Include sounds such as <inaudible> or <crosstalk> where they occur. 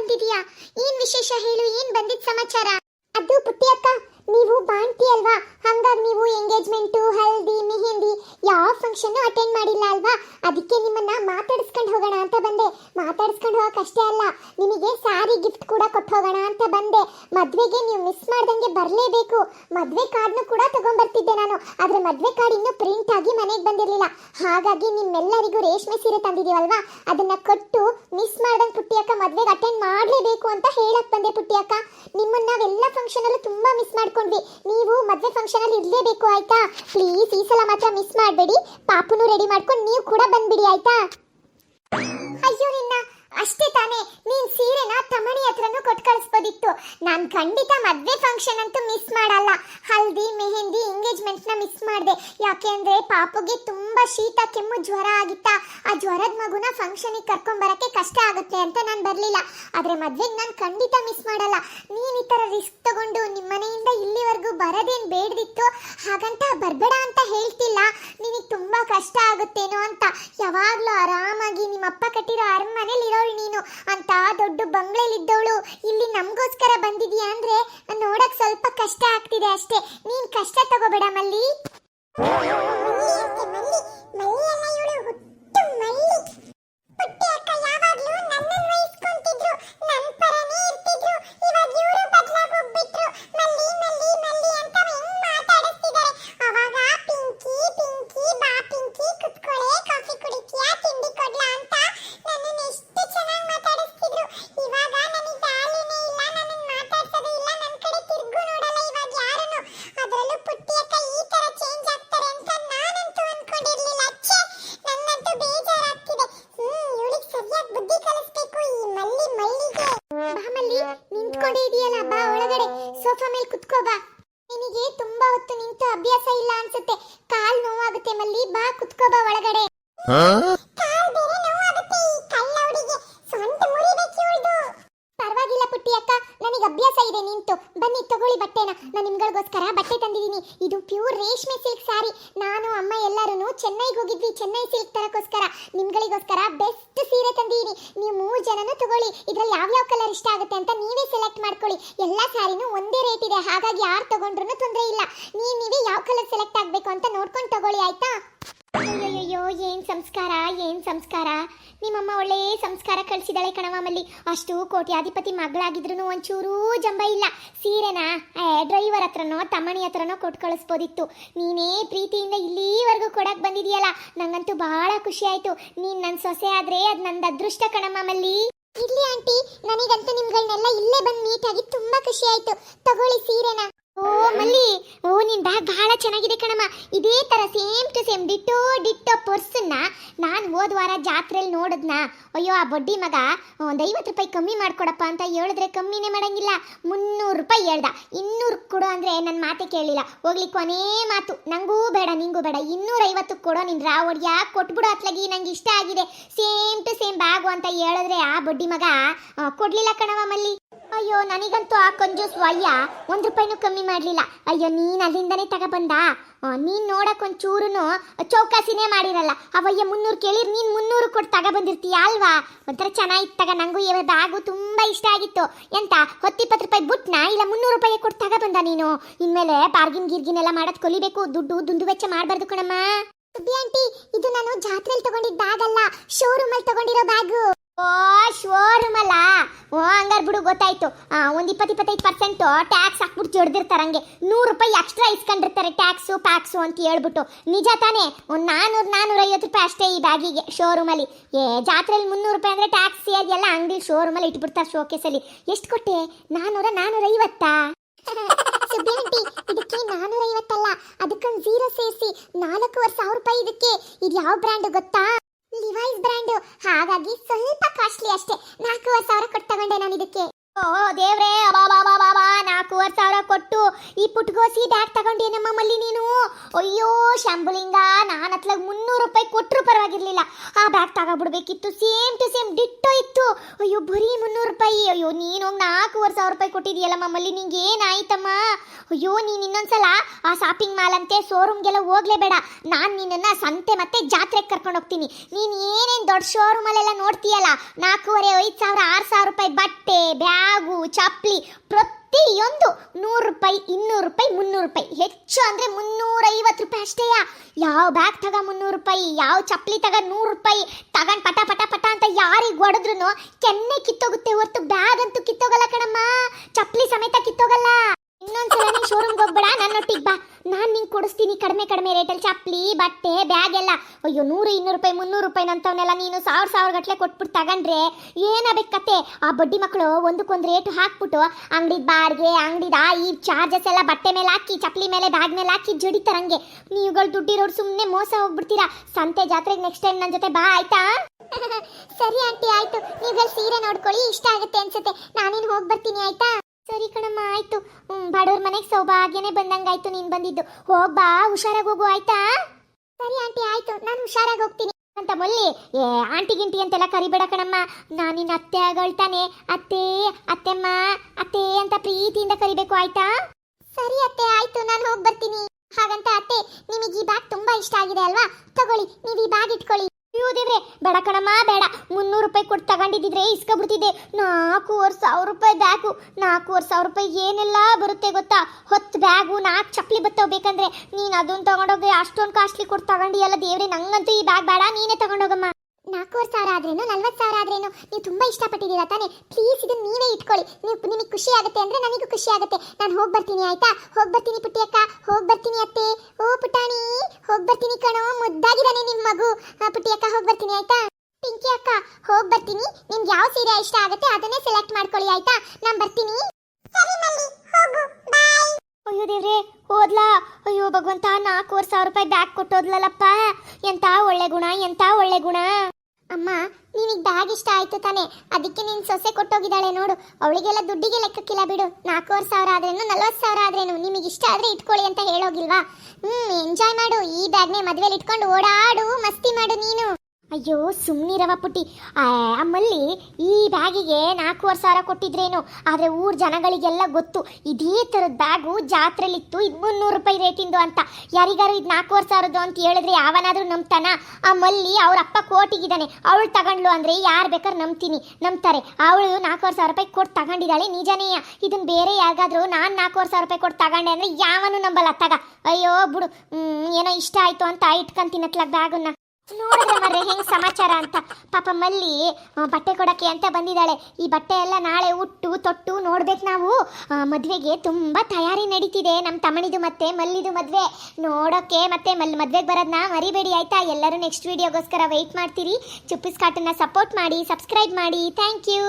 ಬಂದಿದೀಯಾ? ಏನ್ ವಿಶೇಷ ಹೇಳು, ಏನ್ ಬಂದಿದ್ ಸಮಾಚಾರ? ಅದು ಪುಟ್ಟಿ ಅಕ್ಕ ನೀವು ಬಾಣ್ತಿ ಅಲ್ವಾ? ಹಂಗಾಗಿ ನೀವು ಎಂಗೇಜ್ಮೆಂಟ್, ಹಲ್ದಿ, ಮೆಹಂದಿ ಯಾವ ಫಂಕ್ಷನ್ ಅಟೆಂಡ್ ಮಾಡಿಲ್ಲ ಅಲ್ವಾ? ಅದಕ್ಕೆ ನಿಮ್ಮನ್ನ ಮಾತಾಡಿಸ್ಕೊಂಡು ಹೋಗೋಣ ಅಂತ ಬಂದೆ. ಮಾತಾಡಿಸ್ಕೊಂಡು ಹೋಗಕ್ ಅಷ್ಟೇ ಅಲ್ಲ, ನಿಮಗೆ ಸಾರಿ ಗಿಫ್ಟ್ ಕೂಡ ಕೊಟ್ಟು ಹೋಗೋಣ ಅಂತ ಬಂದೆ. ಮದ್ವೆಗೆ ನೀವು ಮಿಸ್ ಮಾಡ್ದಂಗೆ ಬರಲೇಬೇಕು. ಮದ್ವೆ ಕಾರ್ಡ್ನು ಕೂಡ ತಗೊಂಡ್ಬರ್ತಿದ್ದೆ ನಾನು. ಆದ್ರೆ ಮದ್ವೆ ಕಾರ್ಡ್ ಇನ್ನೂ ಪ್ರಿಂಟ್ ಆಗಿ ಮನೆಗೆ ಬಂದಿರಲಿಲ್ಲ. ಹಾಗಾಗಿ ನಿಮ್ಮೆಲ್ಲರಿಗೂ ರೇಷ್ಮೆ ಸೀರೆ ತಂದಿದೀವಲ್ವಾ? ಅದನ್ನ ಕೊಟ್ಟು ಮಿಸ್ ಮಾಡ್ದಂಗೆ ಪುಟ್ಟಿ ಅಕ್ಕ ಮದ್ವೆಗೆ ಮಾಡಲೇಬೇಕು ಅಂತ ಹೇಳಕ್ ಬಂದೆ ಪುಟ್ಟಿ ಅಕ್ಕ ನಿಮ್ಮನ್ನ ನಾವೆಲ್ಲ ಫಂಕ್ಷನ್ ಅಲ್ಲೂ ತುಂಬಾ ಮಿಸ್ ಮಾಡ್ಕೊಂಡ್ವಿ. ನೀವು ಮದ್ವೆ ಫಂಕ್ಷನ್ ಅಲ್ಲಿ ಇರ್ಲೇಬೇಕು, ಆಯ್ತಾ? ಪ್ಲೀಸ್ ಈ ಸಲ ಮಾತ್ರ ಮಿಸ್ ಮಾಡಬೇಡಿ. ಪಾಪುನು ರೆಡಿ ಮಾಡ್ಕೊಂಡು ನೀವು ಕೂಡ ಬಂದ್ಬಿಡಿ, ಆಯ್ತಾ? ಅಯ್ಯೋ ನಿನ್ನ, ಅಷ್ಟೇ ತಾನೇ. ನೀನ್ ಸೀರೆನ ತಮಣಿ ಹತ್ರನೂ ಕೊಟ್ ಕಳಿಸ್ಬೋದಿತ್ತು. ನಾನ್ ಖಂಡಿತ ಮದ್ವೆ ಫಂಕ್ಷನ್ ಅಂತೂ ಮಿಸ್ ಮಾಡಲ್ಲ. ಹಲ್ದಿ, ಮೆಹಂದಿ ನ ಮಿಸ್ ಮಾಡಿದೆ. ಯಾಕೆಂದ್ರೆ ಪಾಪುಗೆ ತುಂಬಾ ಶೀತ, ಕೆಮ್ಮು, ಜ್ವರ ಆಗಿತ್ತಾ, ಆ ಜ್ವರದ ಮಗುನ ಫಂಕ್ಷನ್ ಕರ್ಕೊಂಡ್ ಬರಕ್ಕೆ ಕಷ್ಟ ಆಗುತ್ತೆ ಅಂತ ನಾನು ಬರ್ಲಿಲ್ಲ. ಆದ್ರೆ ಮದ್ವೆಗೆ ನಾನು ಖಂಡಿತ ಮಿಸ್ ಮಾಡಲ್ಲ. ನೀನ್ ಈ ತರ ರಿಸ್ಕ್ ತಗೊಂಡು ನಿಮ್ಮ ಮನೆಯಿಂದ ಇಲ್ಲಿವರೆಗೂ ಬರೋದೇನ್ ಬೇಡದಿತ್ತು? ಹಾಗಂತ ಬರ್ಬೇಡ ಅಂತ ಹೇಳ್ತಿಲ್ಲ. ನಿನಗೆ ತುಂಬಾ ಕಷ್ಟ ಆಗುತ್ತೇನೋ ಅಂತ. ಯಾವಾಗ್ಲೂ ಆರಾಮಾಗಿ ನಿಮ್ಮ ಅಪ್ಪ ಕಟ್ಟಿರೋ ಅರಮನೇಲಿ ಇರೋಳು ನೀನು. ಅಂತ ದೊಡ್ಡ ಬಂಗ್ಲೆಲಿದ್ದವಳು ಇಲ್ಲಿ ನಮಗೋಸ್ಕರ ಬಂದಿದೀಯ ಅಂದ್ರೆ ನೋಡಕ್ ಸ್ವಲ್ಪ ಕಷ್ಟ ಆಗ್ತಿದೆ ಅಷ್ಟೇ. ನೀನ್ ಕಷ್ಟ ತಗೋಬೇಡ ಮಲ್ಲಿ. ಪುಟ್ಟಿ ಅಕ್ಕ ಯಾವಾಗ್ಲೂ ನನ್ನನ್ನ ನಿಂತ್ಕೊಂಡೇ ಇದೆಯಲ್ಲ ಬಾ ಒಳಗಡೆ ಸೋಫಾ ಮೇಲೆ ಕುತ್ಕೋ ಬಾ. ನಿನಗೆ ತುಂಬಾ ಹೊತ್ತು ನಿಂತು ಅಭ್ಯಾಸ ಇಲ್ಲ ಅನ್ಸುತ್ತೆ. ಕಾಲ್ ನೋವಾಗುತ್ತೆ ಮಲ್ಲಿ ಬಾ ಕುತ್ಕೋ ಬಾ ಒಳಗಡೆ. ಕಾಲ್ ಬೇರೆ ನಿಂತು, ಬನ್ನಿ ತಗೊಳ್ಳಿ ಬಟ್ಟೆನ. ನಾನು ನಿಮ್ಗಳಿಗೋಸ್ಕರ ಬಟ್ಟೆ ತಂದಿದ್ದೀನಿ. ಇದು ಪ್ಯೂರ್ ರೇಷ್ಮೆ ಸಿಲ್ಕ್ ಸಾರಿ ನಾನು, ಅಮ್ಮ ಎಲ್ಲರೂ ಚೆನ್ನೈಗೆ ಹೋಗಿದ್ವಿ. ಚೆನ್ನೈ ಸಿಲ್ಕ್ ತರಕ್ಕೋಸ್ಕರ. ನಿಮ್ಗಳಿಗೋಸ್ಕರ ಬೆಸ್ಟ್ ಸೀರೆ ತಂದಿದ್ದೀನಿ. ನೀವು ಮೂರು ಜನನೂ ತಗೊಳ್ಳಿ. ಇದ್ರಲ್ಲಿ ಯಾವ್ಯಾವ ಕಲರ್ ಇಷ್ಟ ಆಗುತ್ತೆ ಅಂತ ನೀವೇ ಸೆಲೆಕ್ಟ್ ಮಾಡ್ಕೊಳ್ಳಿ. ಎಲ್ಲ ಸ್ಯಾರಿನೂ ಒಂದೇ ರೇಟ್ ಇದೆ. ಹಾಗಾಗಿ ಯಾರು ತೊಗೊಂಡ್ರು ತೊಂದರೆ ಇಲ್ಲ. ನೀವು ನೀವೇ ಯಾವ ಕಲರ್ ಸೆಲೆಕ್ಟ್ ಆಗಬೇಕು ಅಂತ ನೋಡ್ಕೊಂಡು ತಗೊಳ್ಳಿ, ಆಯ್ತಾ? ಅಯ್ಯಯ್ಯೋ ಏನ್ ಸಂಸ್ಕಾರ ಏನ್ ಸಂಸ್ಕಾರ? ನಿಮ್ಮಮ್ಮ ಒಳ್ಳೆ ಸಂಸ್ಕಾರ ಕಳಿಸಿದಾಳೆ ಕಣವ ಮಲ್ಲಿ. ಅಷ್ಟು ಕೋಟ್ಯಾಧಿಪತಿ ಮಗಳಾಗಿದ್ರು ಒಂಚೂರೂ ಜಂಬ ಇಲ್ಲ. ಸೀರೆನ? ಡ್ರೈವರ್ ಹತ್ರನೋ ತಮ್ಮಣಿ ಹತ್ರನೋ ಕೊಟ್ಟು ಕಳಿಸ್ಬೋದಿತ್ತು. ನೀನೇ ಪ್ರೀತಿಯಿಂದ ಇಲ್ಲಿವರೆಗೂ ಕೊಡಕ್ಕೆ ಬಂದಿದೀಯಲ್ಲ. ನಂಗಂತೂ ಬಹಳ ಖುಷಿ ಆಯಿತು. ನೀನ್ ನನ್ನ ಸೊಸೆ ಆದ್ರೆ ಅದು ನಂದು ಅದೃಷ್ಟ ಕಣಮ್ಮ ಮಲ್ಲಿ. ಇರ್ಲಿ ಆಂಟಿ, ನನಗಂತೂ ನಿಮ್ಗಳನ್ನೆಲ್ಲ ಇಲ್ಲೇ ಬಂದು ಮೀಟ್ ಆಗಿ ತುಂಬಾ ಖುಷಿ ಆಯ್ತು. ತಗೊಳ್ಳಿ ಸೀರೆನ. ಓ, ಮಲ್ಲಿ. ಓ, ನಿನ್ ಬ್ಯಾಗ್ ಬಹಳ ಚೆನ್ನಾಗಿದೆ ಕಣಮ್ಮ. ಇದೇ ತರ same to same ditto ditto ಪರ್ಸನ್ನ ನಾನು ಹೋದ ವಾರ ಜಾತ್ರೆಯಲ್ಲಿ ನೋಡಿದ್ನ. ಅಯ್ಯೋ, ಆ ಬಡ್ಡಿ ಮಗ ಒಂದು ಐವತ್ತು ರೂಪಾಯಿ ಕಮ್ಮಿ ಮಾಡ್ಕೊಡಪ್ಪ ಅಂತ ಹೇಳಿದ್ರೆ ಕಮ್ಮಿನೇ ಮಾಡಂಗಿಲ್ಲ. ಮುನ್ನೂರು ರೂಪಾಯಿ ಹೇಳ್ದ. ಇನ್ನೂರು ಕೊಡು ಅಂದ್ರೆ ನನ್ನ ಮಾತೆ ಕೇಳಲಿಲ್ಲ ಹೋಗ್ಲಿ ಕೊನೇ ಮಾತು. ನಂಗೂ ಬೇಡ, ನಿಂಗೂ ಬೇಡ. ಇನ್ನೂರ ಐವತ್ತು ಕೊಡೋ ನಿನ್ ಯಾಕೆ ಕೊಟ್ಬಿಡು ಅತ್ಲಾಗಿ ನಂಗೆ ಇಷ್ಟ ಆಗಿದೆ. ಸೇಮ್ ಟು ಸೇಮ್ ಬ್ಯಾಗು ಅಂತ ಹೇಳಿದ್ರೆ ಆ ಬಡ್ಡಿ ಮಗ ಕೊಡ್ಲಿಲ್ಲ ಕಣವ ಮಲ್ಲಿ. ಅಯ್ಯೋ, ನನಗಂತೂ ಆ ಕಂಜೂಸ್ ವಯ್ಯ ಒಂದು ರೂಪಾಯಿನೂ ಕಮ್ಮಿ ಮಾಡಲಿಲ್ಲ. ಅಯ್ಯೋ, ನೀನು ಅಲ್ಲಿಂದನೇ ತಗೊಬಂದ? ನೀನು ನೋಡಕ್ ಒಂಚೂರುನು ಚೌಕಾಸಿನೇ ಮಾಡಿರಲ್ಲ. ಅವಯ್ಯ, ಮುನ್ನೂರು ಕೇಳಿರ್, ನೀನು ಮುನ್ನೂರು ಕೊಟ್ಟು ತಗೊಬಂದಿರ್ತೀಯ ಅಲ್ವಾ? ಒಂಥರ ಚೆನ್ನಾಗಿತ್ತು ನಂಗೂ ಇವ ಬ್ಯಾಗು ತುಂಬ ಇಷ್ಟ ಆಗಿತ್ತು. ಎಂತ, ಹೊತ್ತಿಪ್ಪತ್ತು ರೂಪಾಯಿ ಬುಟ್ನ? ಇಲ್ಲ, ಮುನ್ನೂರು ರೂಪಾಯಿ ಕೊಟ್ಟು ತಗೊಬಂದ ನೀನು? ಇನ್ಮೇಲೆ ಬಾರ್ಗಿನ್, ಗಿರ್ಗಿನ್ ಎಲ್ಲ ಮಾಡೋದು ಕೊಲಿಬೇಕು, ದುಡ್ಡು, ದುಂದು ವೆಚ್ಚ ಮಾಡಬಾರ್ದು ಕಣಮ್ಮ. ಆಂಟಿ, ಇದು ನಾನು ಜಾತ್ರೆಯಲ್ಲಿ ತಗೊಂಡಿದ್ದ ಬ್ಯಾಗ್ ಅಲ್ಲ ಶೋರೂಮ್ ಅಲ್ಲಿ ತಗೊಂಡಿರೋ ಬ್ಯಾಗು. ಓ ಶೋರೂಮ್ ಅಲ್ಲ ಓ, ಹಂಗಾರ್ ಬಿಡು, ಗೊತ್ತಾಯ್ತು. ಒಂದ್ ಇಪ್ಪತ್ತು ಇಪ್ಪತ್ತೈದು ಪರ್ಸೆಂಟ್ ಟ್ಯಾಕ್ಸ್ ಹಾಕ್ಬಿಟ್ಟು ಜಡ್ದಿರ್ತಾರೆ ಹಂಗೆ. ನೂರು ರೂಪಾಯಿ ಎಕ್ಸ್ಟ್ರಾ ಇಸ್ಕೊಂಡಿರ್ತಾರೆ ಟ್ಯಾಕ್ಸು ಪ್ಯಾಕ್ಸು ಅಂತ ಹೇಳ್ಬಿಟ್ಟು. ನಿಜ ತಾನೇ? ಒಂದು ನಾನ್ನೂರು ನಾನೂರ ಐವತ್ತು ರೂಪಾಯಿ ಅಷ್ಟೇ ಈ ಬ್ಯಾಗಿಗೆ, ಶೋರೂಮಲ್ಲಿ. ಏ ಜಾತ್ರೆಯಲ್ಲಿ ಮುನ್ನೂರು ರೂಪಾಯಿ ಅಂದರೆ ಟ್ಯಾಕ್ಸ್ ಅದೆಲ್ಲ ಅಂಗಡಿ ಶೋರೂಮಲ್ಲಿ ಇಟ್ಬಿಡ್ತಾರೆ ಶೋಕೇಸಲ್ಲಿ. ಎಷ್ಟು ಕೊಟ್ಟೆ? ನಾನೂರ ನಾನೂರ ಐವತ್ತಾ <laughs> ಸುಬ್ಬಿ ಇದಕ್ಕೆ ನಾನೂರ ಐವತ್ತಲ್ಲ ಅದಕ್ಕೊಂದು ಝೀರೋ ಸೇರಿಸಿ ನಾಲ್ಕೂವರೆ ಸಾವಿರ ರೂಪಾಯಿ ಇದಕ್ಕೆ. ಇದು ಯಾವ ಬ್ರ್ಯಾಂಡ್ ಗೊತ್ತಾ? ಲಿವೈಸ್ ಬ್ರ್ಯಾಂಡ್ ಹಾಗಾಗಿ ಸ್ವಲ್ಪ ಕಾಸ್ಟ್ಲಿ ಅಷ್ಟೇ. ನಾಲ್ಕೂವರೆ ಸಾವಿರ ಕೊಟ್ಟು ತಗೊಂಡೆ ನಾನು ಇದಕ್ಕೆ. ಓ, ದೇವ್ರೇ, ಬಾ ನಾಲ್ಕೂವರೆ ಸಾವಿರ ಕೊಟ್ಟು ಈ ಪುಟ್ಗೋಸಿ ಬ್ಯಾಗ್ ತಗೊಂಡೆ ನಮ್ಮ ಮಲ್ಲಿ ನೀನು. ಅಯ್ಯೋ, ಶಂಭುಲಿಂಗ, ನಾನು ಹತ್ಲಾಗ ಮುನ್ನೂರು ರೂಪಾಯಿ ಕೊಟ್ಟರು ಪರವಾಗಿರ್ಲಿಲ್ಲ. ಆ ಬ್ಯಾಗ್ ತಗೊಬಿಡು ಕೊಡ್ಬೇಕಿತ್ತು ಸೇಮ್ ಟು ಸೇಮ್ ಡಿಟ್ಟೋ ಇತ್ತು ಅಯ್ಯೋ, ಬರೀ ಮುನ್ನೂರು ರೂಪಾಯಿ. ಅಯ್ಯೋ, ನೀನು ಹೋಗಿ ನಾಲ್ಕೂವರೆ ಸಾವಿರ ರೂಪಾಯಿ ಕೊಟ್ಟಿದೆಯಲ್ಲಮ್ಮ ಮಮ್ಮಲ್ಲಿ ನಿಂಗೆ ಏನಾಯ್ತಮ್ಮ ಅಯ್ಯೋ, ನೀನು ಇನ್ನೊಂದ್ಸಲ ಆ ಶಾಪಿಂಗ್ ಮಾಲ್ ಅಂತೆ ಶೋರೂಮ್ಗೆಲ್ಲ ಹೋಗ್ಲೇಬೇಡ. ನಾನು ನಿನ್ನನ್ನು ಸಂತೆ ಮತ್ತೆ ಜಾತ್ರೆಗೆ ಕರ್ಕೊಂಡು ಹೋಗ್ತೀನಿ. ನೀನು ಏನೇನು ದೊಡ್ಡ ಶೋರೂಮಲ್ಲೆಲ್ಲ ನೋಡ್ತೀಯಲ್ಲ, ನಾಲ್ಕೂವರೆ, ಐದು ಸಾವಿರ, ಆರು ಸಾವಿರ ರೂಪಾಯಿ ಬಟ್ಟೆ, ಬ್ಯಾಗು, ಚಪ್ಪಲಿ, ಪ್ರತಿಯೊಂದು ನೂರು ರೂಪಾಯಿ, ಇನ್ನೂರು ರೂಪಾಯಿ, ಮುನ್ನೂರು ರೂಪಾಯಿ. ಹೆಚ್ಚು ಅಂದರೆ ಮುನ್ನೂರೈವತ್ತು ರೂಪಾಯಿ ಅಷ್ಟೇಯ? ಯಾವ ಬ್ಯಾಗ್ ತಗ ಮುನ್ನೂರು ರೂಪಾಯಿ, ಯಾವ ಚಪ್ಪಲಿ ತಗ ನೂರು ರೂಪಾಯಿ, ತಗೊಂಡು ಪಟ ಪಟ ಪಟ ಅಂತ ಯಾರಿಗೆ ಹೊಡೆದ್ರು ಕೆನ್ನೆ ಕಿತ್ತೋಗುತ್ತೆ ಹೊರತು ಬ್ಯಾಗ್ ಅಂತೂ ಕಿತ್ತೋಗಲ್ಲ ಕಣಮ್ಮ ಚಪ್ಪಲಿ ಸಮೇತ ಕಿತ್ತೋಗಲ್ಲ ಇನ್ನೊಂದ್ಸಲ ನೀನು ಶೋರೂಮ್ಗೆ ಹೋಗ್ಬೇಡ ನನ್ನೊಟ್ಟಿಗೆ ಬಾ ನಾನು ನಿಂಗೆ ಕೊಡಿಸ್ತೀನಿ ಕಡಿಮೆ ಕಡಿಮೆ ರೇಟಲ್ಲಿ. ಚಪ್ಪಲಿ, ಬಟ್ಟೆ ಬ್ಯಾಗ್ ಎಲ್ಲ. ಅಯ್ಯೋ, ನೂರು, ಇನ್ನೂರು ರೂಪಾಯಿ, ಮುನ್ನೂರು ರೂಪಾಯಿ ನಂತವನ್ನೆಲ್ಲ ನೀನು ಸಾವಿರ ಸಾವಿರ ಗಟ್ಟಲೆ ಕೊಟ್ಬಿಟ್ಟು ತಗೊಂಡ್ರೆ ಏನಾಗಬೇಕು ಕತೆ? ಆ ಬಡ್ಡಿ ಮಕ್ಕಳು ಒಂದಕ್ಕೊಂದು ರೇಟ್ ಹಾಕ್ಬಿಟ್ಟು ಅಂಗಡಿ ಬಾಡಿಗೆ ಅಂಗಡಿದ ಈ ಚಾರ್ಜಸ್ ಎಲ್ಲ ಬಟ್ಟೆ ಮೇಲೆ ಹಾಕಿ, ಚಪ್ಪಲಿ ಮೇಲೆ ಬ್ಯಾಗ್ ಮೇಲೆ ಹಾಕಿ ಜಡಿತಾರಂಗೆ ನೀವುಗಳು ದುಡ್ಡಿರೋರು ಸುಮ್ಮನೆ ಮೋಸ ಹೋಗ್ಬಿಡ್ತೀರಾ? ಸಂತೆ ಜಾತ್ರೆಗೆ ನೆಕ್ಸ್ಟ್ ಟೈಮ್ ನನ್ನ ಜೊತೆ ಬಾ, ಆಯ್ತಾ? <laughs> ಸರಿ ಆಂಟಿ, ಆಯ್ತು. ನೀವುಗಳು ಸೀರೆ ನೋಡ್ಕೊಳ್ಳಿ, ಇಷ್ಟ ಆಗುತ್ತೆ ಅನ್ಸುತ್ತೆ. ನಾನೇನು ಹೋಗಿ ಬರ್ತೀನಿ, ಆಯ್ತಾ? ಸರಿ ಕಣಮ್ಮ, ಆಯ್ತು. ಬಡವ್ರ ಮನೆಗೆ ಸೌಭಾಗ್ಯನೇ ಬಂದಂಗಾಯ್ತು ನೀನ್ ಬಂದಿದ್ದು. ಹೋಗ್ಬಾ ಹುಷಾರಾಗಿ ಹೋಗು, ಆಯ್ತಾ? ಸರಿ ಆಂಟಿ, ಆಯ್ತು. ನಾನು ಹುಷಾರಾಗಿ ಹೋಗ್ತೀನಿ. ಅಂತ ಮೊಲ್ಲಿ, ಏ, ಆಂಟಿ ಗಿಂಟಿ ಅಂತೆಲ್ಲ ಕರಿಬೇಡ ಕಣಮ್ಮ. ನಾನು ನಿನ್ನ ಅತ್ತೆ ಆಗಳ್ತಾನೆ. ಅತ್ತೆ, ಅತ್ತೆಮ್ಮ, ಅತ್ತೆ ಅಂತ ಪ್ರೀತಿಯಿಂದ ಕರಿಬೇಕು, ಆಯ್ತಾ? ಸರಿ ಅತ್ತೆ, ಆಯ್ತು. ನಾನು ಹೋಗಿ ಬರ್ತೀನಿ. ಹಾಗಂತ ಅತ್ತೆ, ನಿಮಗೆ ಈ ಬ್ಯಾಗ್ ತುಂಬಾ ಇಷ್ಟ ಆಗಿದೆ ಅಲ್ವಾ? ತಗೊಳ್ಳಿ, ನೀವು ಈ ಬ್ಯಾಗ್ ಇಟ್ಕೊಳ್ಳಿ. ಅಯ್ಯೋ ದೇವ್ರೆ, ಬೇಡ ಕಣಮ್ಮ, ಬೇಡ. ಮುನ್ನೂರು ರೂಪಾಯಿ ಕೊಟ್ಟು ತಗೊಂಡಿದ್ದಿದ್ರೆ ಇಸ್ಕೊಬಿಡ್ತಿದ್ದೆ. ನಾಲ್ಕೂವರೆ ಸಾವಿರ ರೂಪಾಯಿ ಬ್ಯಾಗು ನಾಲ್ಕೂವರೆ ಸಾವಿರ ರೂಪಾಯಿ ಏನೆಲ್ಲ ಬರುತ್ತೆ ಗೊತ್ತಾ? ಹೊತ್ತು ಬ್ಯಾಗು, ನಾಲ್ಕು ಚಪ್ಪಲಿ ಬತ್ತಾವ್ ಬೇಕಂದ್ರೆ. ನೀನು ಅದನ್ನ ತಗೊಂಡೋಗಿ ಅಷ್ಟೊಂದು ಕಾಸ್ಟ್ಲಿ ಕೊಟ್ಟು ತಗೊಂಡಿಯಲ್ಲ ದೇವ್ರೆ, ನಂಗಂತೂ ಈ ಬ್ಯಾಗ್ ಬೇಡ, ನೀನೇ ತಗೊಂಡೋಗಮ್ಮ. ನಾಲ್ಕೂವರೆ ಸಾವಿರ ಆದ್ರೇನು, ನಲ್ವತ್ತು ಸಾವಿರ ಆದ್ರೇನು? ನೀವು ತುಂಬಾ ಇಷ್ಟಪಟ್ಟಿದ್ದೀರಾ ತಾನೇ? ಪ್ಲೀಸ್ ಇದನ್ನ ನೀವೇ ಇಟ್ಕೊಳ್ಳಿ. ನೀವು ನಿಮಗೆ ಖುಷಿ ಆಗುತ್ತೆ ಅಂದ್ರೆ ನನಗೂ ಖುಷಿ ಆಗುತ್ತೆ. ನಾನು ಹೋಗಿ ಬರ್ತೀನಿ ಆಯ್ತಾ? ಹೋಗಿ ಬರ್ತೀನಿ ಪುಟ್ಟಿ ಅಕ್ಕ ಹೋಗಿ ಬರ್ತೀನಿ ಅತ್ತೆ. ಓ ಪುಟಾಣಿ, ಹೋಗಿ ಬರ್ತೀನಿ ಕಣೋ. ಮುದ್ದಾಗಿದ್ದಾನೆ ನಿಮ್ಮ ಮಗು. ಪುಟ್ಟಿಯಕ್ಕ, ಹೋಗಿ ಬರ್ತೀನಿ ಆಯ್ತಾ? ಪಿಂಕಿ ಅಕ್ಕ, ಹೋಗಿ ಬರ್ತೀನಿ. ನಿಮ್ಗೆ ಯಾವ ಸೀರೆ ಇಷ್ಟ ಆಗುತ್ತೆ ಅದನ್ನೇ ಸೆಲೆಕ್ಟ್ ಮಾಡ್ಕೊಳ್ಳಿ ಆಯ್ತಾ? ನಾನು ಬರ್ತೀನಿ. ಅಯ್ಯೋ ದೇವ್ರೆ, ಹೋದ್ಲಾ? ಅಯ್ಯೋ ಭಗವಂತ, ನಾಲ್ಕೂವರೆ ಸಾವಿರ ರೂಪಾಯಿ ಬ್ಯಾಗ್ ಕೊಟ್ಟೋದ್ಲಲ್ಲಪ್ಪ. ಎಂತ ಒಳ್ಳೆ ಗುಣ, ಎಂತ ಒಳ್ಳೆ ಗುಣ? ಅಮ್ಮ, ನಿನಗೆ ಬ್ಯಾಗ್ ಇಷ್ಟ ಆಯ್ತು ತಾನೆ? ಅದಕ್ಕೆ ನಿನ್ ಸೊಸೆ ಕೊಟ್ಟೋಗಿದ್ದಾಳೆ ನೋಡು. ಅವಳಿಗೆಲ್ಲ ದುಡ್ಡಿಗೆ ಲೆಕ್ಕಕ್ಕಿಲ್ಲ ಬಿಡು. ನಾಲ್ಕೂವರೆ ಸಾವಿರ ಆದ್ರೇನು, ನಲ್ವತ್ತು ಸಾವಿರ ಆದ್ರೇನು? ನಿಮಗೆ ಇಷ್ಟ ಆದ್ರೆ ಇಟ್ಕೊಳ್ಳಿ ಅಂತ ಹೇಳೋಗಿಲ್ವಾ? ಹ್ಮ್ ಎಂಜಾಯ್ ಮಾಡು. ಈ ಬ್ಯಾಗ್ನೇ ಮದ್ವೆಲಿ ಇಟ್ಕೊಂಡು ಓಡಾಡು. ಮಸ್ತಿ ಮಾಡು ನೀನು. ಅಯ್ಯೋ ಸುಮ್ಮನಿರವ ಪುಟ್ಟಿ. ಅಮ್ಮಲ್ಲಿ ಈ ಬ್ಯಾಗಿಗೆ ನಾಲ್ಕೂವರೆ ಸಾವಿರ ಕೊಟ್ಟಿದ್ರೇನು? ಆದರೆ ಊರ್ ಜನಗಳಿಗೆಲ್ಲ ಗೊತ್ತು. ಇದೇ ಥರದ ಬ್ಯಾಗು ಜಾತ್ರೆಲಿತ್ತು ಇದು ಮುನ್ನೂರು ರೂಪಾಯಿ ರೇಟಿಂದು ಅಂತ. ಯಾರಿಗಾರು ಇದು ನಾಲ್ಕೂವರೆ ಸಾವಿರದ್ದು ಅಂತ ಹೇಳಿದ್ರೆ ಯಾವನಾದರೂ ನಂಬ್ತಾನ? ಆ ಮಲ್ಲಿ ಅವ್ರ ಅಪ್ಪ ಕೋಟಿಗಿದ್ದಾನೆ. ಅವಳು ತಗೊಂಡ್ಲು ಅಂದರೆ ಯಾರು ಬೇಕಾದ್ರೆ ನಂಬ್ತೀನಿ, ನಂಬ್ತಾರೆ. ಅವಳು ನಾಲ್ಕೂವರೆ ಸಾವಿರ ರೂಪಾಯಿ ಕೊಟ್ಟು ತಗೊಂಡಿದ್ದಾಳೆ ನಿಜನೇಯ ಇದನ್ನು ಬೇರೆ ಯಾರಿಗಾದ್ರೂ ನಾನು ನಾಲ್ಕೂವರೆ ಸಾವಿರ ರೂಪಾಯಿ ಕೊಟ್ಟು ತಗೊಂಡೆ ಅಂದರೆ ಯಾವನು ನಂಬಲ್ಲ. ತಗ. ಅಯ್ಯೋ, ಬಿಡು. ಏನೋ ಇಷ್ಟ ಆಯಿತು ಅಂತ ಇಟ್ಕೊಂತೀನತ್ಲಾಗ ಬ್ಯಾಗನ್ನ? ನೋಡಿದ್ರೆ ಮರ್ರೆ, ಹೆಂಗ್ ಸಮಾಚಾರ ಅಂತ. ಪಾಪ ಮಲ್ಲಿ ಬಟ್ಟೆ ಕೊಡಕ್ಕೆ ಅಂತ ಬಂದಿದ್ದಾಳೆ. ಈ ಬಟ್ಟೆ ಎಲ್ಲ ನಾಳೆ ಉಟ್ಟು, ತೊಟ್ಟು ನೋಡ್ಬೇಕು ನಾವು. ಮದುವೆಗೆ ತುಂಬ ತಯಾರಿ ನಡೀತಿದೆ ನಮ್ಮ ತಮ್ಮನಿದು ಮತ್ತೆ ಮಲ್ಲಿದು ಮದುವೆ. ನೋಡೋಕೆ ಮತ್ತೆ ಮಲ್ಲಿ ಮದುವೆಗೆ ಬರೋದನ್ನ ಮರಿಬೇಡಿ, ಆಯ್ತಾ? ಎಲ್ಲರೂ ನೆಕ್ಸ್ಟ್ ವಿಡಿಯೋಗೋಸ್ಕರ ವೆಯ್ಟ್ ಮಾಡ್ತೀರಿ. ಚುಪ್ಪಿಸ್ ಕಾಟನ್ನ ಸಪೋರ್ಟ್ ಮಾಡಿ ಸಬ್ಸ್ಕ್ರೈಬ್ ಮಾಡಿ. Thank you